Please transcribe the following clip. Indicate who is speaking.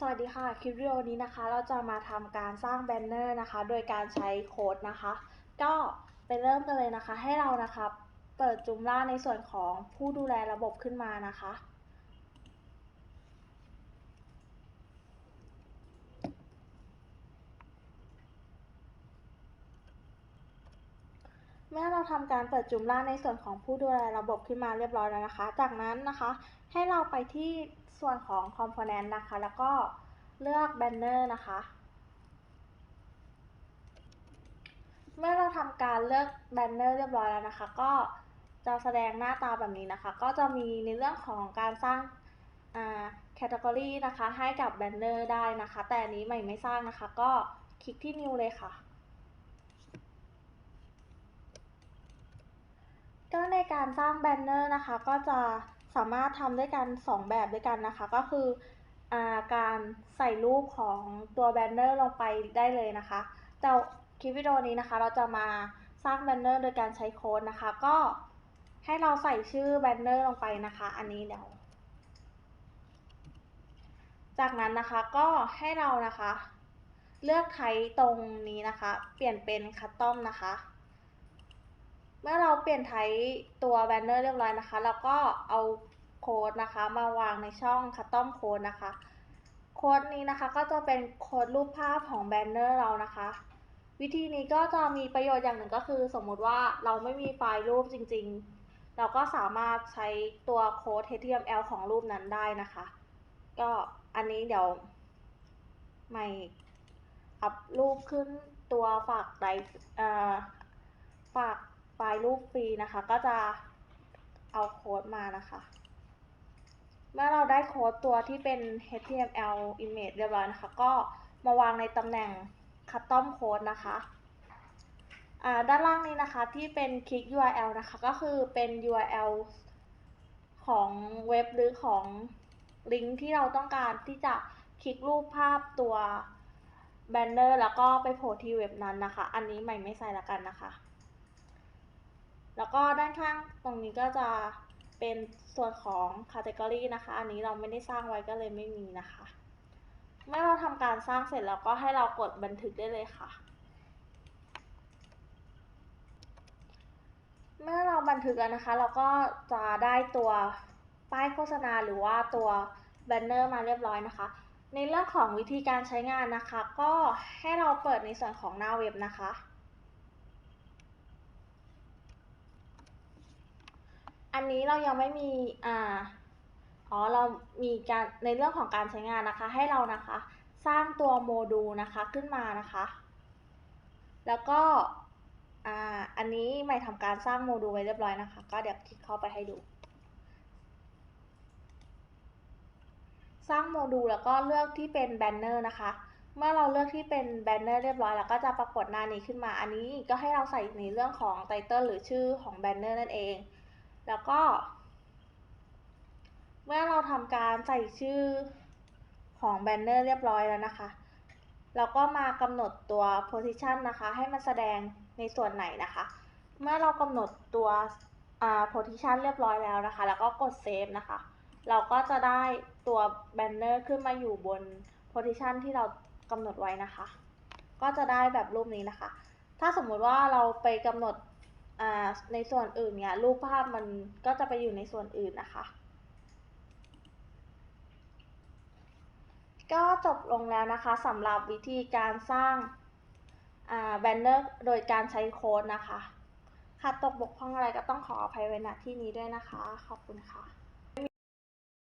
Speaker 1: สวัสดีค่ะ คลิปวิดีโอนี้นะคะ เราจะมาทำการสร้างแบนเนอร์นะคะ โดยการใช้โค้ดนะคะ ก็ไปเริ่มกันเลยนะคะ ให้เรานะคะ เปิดจุมล่าในส่วนของผู้ดูแลระบบขึ้นมานะคะ เมื่อเราทำการเปิดจุมล่าในส่วนของผู้ดูแลระบบขึ้นมาเรียบร้อยแล้วนะคะ จากนั้นนะคะ ให้เราไปที่ส่วนของ Component นะคะ แล้วก็เลือก Banner นะคะ เมื่อเราทำการเลือก Banner เรียบร้อยแล้วนะคะ ก็จะแสดงหน้าตาแบบนี้นะคะ ก็จะมีในเรื่องของการสร้างแคตตากรีนะคะ ให้กับ Banner ได้นะคะ แต่อันนี้ใหม่ไม่สร้างนะคะ ก็คลิกที่ New เลยค่ะ ก็ในการสร้างแบนเนอร์นะคะ ก็จะสามารถทำด้วยกัน 2 แบบด้วยกันนะคะ ก็คืออาการใส่รูปของตัวแบนเนอร์ลงไปได้เลยนะคะแต่คลิปวิดีโอนี้นะคะ เราจะมาสร้างแบนเนอร์โดยการใช้โค้ดนะคะ ก็ให้เราใส่ชื่อแบนเนอร์ลงไปนะคะ อันนี้เดี๋ยว จากนั้นนะคะก็ให้เรานะคะ เลือกไทป์ตรงนี้นะคะ เปลี่ยนเป็นคัสตอมนะคะ เมื่อเราเปลี่ยนไทป์ตัวแบนเนอร์เรียบร้อยนะคะแล้วก็เอาโค้ดนะคะ มาวางในช่องคัสตอมโค้ดนะคะ โค้ดนี้นะคะก็จะเป็นโค้ดรูปภาพของแบนเนอร์เรานะคะ วิธีนี้ก็จะมีประโยชน์อย่างหนึ่งก็คือ สมมุติว่าเราไม่มีไฟล์รูปจริงๆ เราก็สามารถใช้ตัวโค้ด HTML ของรูปนั้นได้นะคะ ก็อันนี้เดี๋ยวใหม่อัพรูปขึ้นตัวฝากไดฝาก ไฟล์รูปฟรีนะคะ ก็จะเอาโค้ดมานะคะ เมื่อเราได้โค้ดตัวที่เป็น HTML image เรียบร้อยนะคะ ก็มาวางในตำแหน่ง custom code นะคะด้านล่างนี้นะคะที่เป็นคลิก URL นะคะ ก็คือเป็น URL ของเว็บหรือของลิงก์ที่เราต้องการที่จะคลิกรูปภาพตัวแบนเนอร์แล้วก็ไปโผล่ที่เว็บนั้นนะคะ อันนี้ใหม่ไม่ใส่ละกันนะคะ แล้วก็ด้านข้างตรงนี้ก็จะเป็นส่วนของ Category นะคะ อันนี้เราไม่ได้สร้างไว้ก็เลยไม่มีนะคะ เมื่อเราทำการสร้างเสร็จแล้วก็ให้เรากดบันทึกได้เลยค่ะ เมื่อเราบันทึกแล้วนะคะ เราก็จะได้ตัวป้ายโฆษณาหรือว่าตัวแบนเนอร์มาเรียบร้อยนะคะ ในเรื่องของวิธีการใช้งานนะคะ ก็ให้เราเปิดในส่วนของหน้าเว็บนะคะ อันนี้เรายังไม่มีอ่าอ๋อเรามีการในเรื่องของการใช้งานนะคะ ให้เรานะคะ สร้างตัวโมดูลนะคะขึ้นมานะคะ แล้วก็อ่าอันนี้ใหม่ทำการสร้างโมดูลไว้เรียบร้อยนะคะ ก็เดี๋ยวคลิกเข้าไปให้ดู สร้างโมดูลแล้วก็เลือกที่เป็นแบนเนอร์นะคะเมื่อเราเลือกที่เป็นแบนเนอร์เรียบร้อยแล้วก็จะปรากฏหน้านี้ขึ้นมา อันนี้ก็ให้เราใส่ในเรื่องของไตเติลหรือชื่อของแบนเนอร์นั่นเอง แล้วก็ เมื่อเราทำการใส่ชื่อของแบนเนอร์เรียบร้อยแล้วนะคะ เราก็มากำหนดตัว position นะคะ ให้มันแสดงในส่วนไหนนะคะ เมื่อเรากำหนดตัว position เรียบร้อยแล้วนะคะ แล้วก็กด save นะคะ เราก็จะได้ตัวแบนเนอร์ขึ้นมาอยู่บน position ที่เรากำหนดไว้นะคะ ก็จะได้แบบรูปนี้นะคะ ถ้าสมมุติว่าเราไปกำหนด ในส่วนอื่นเนี่ยรูปภาพมันก็จะไปอยู่ในส่วนอื่นนะคะ ก็จบลงแล้วนะคะสำหรับวิธีการสร้างแบนเนอร์โดยการใช้โค้ดนะคะขาดตกบกพร่องอะไรก็ต้องขออภัยไว้ณที่นี้ด้วยนะคะ ขอบคุณค่ะ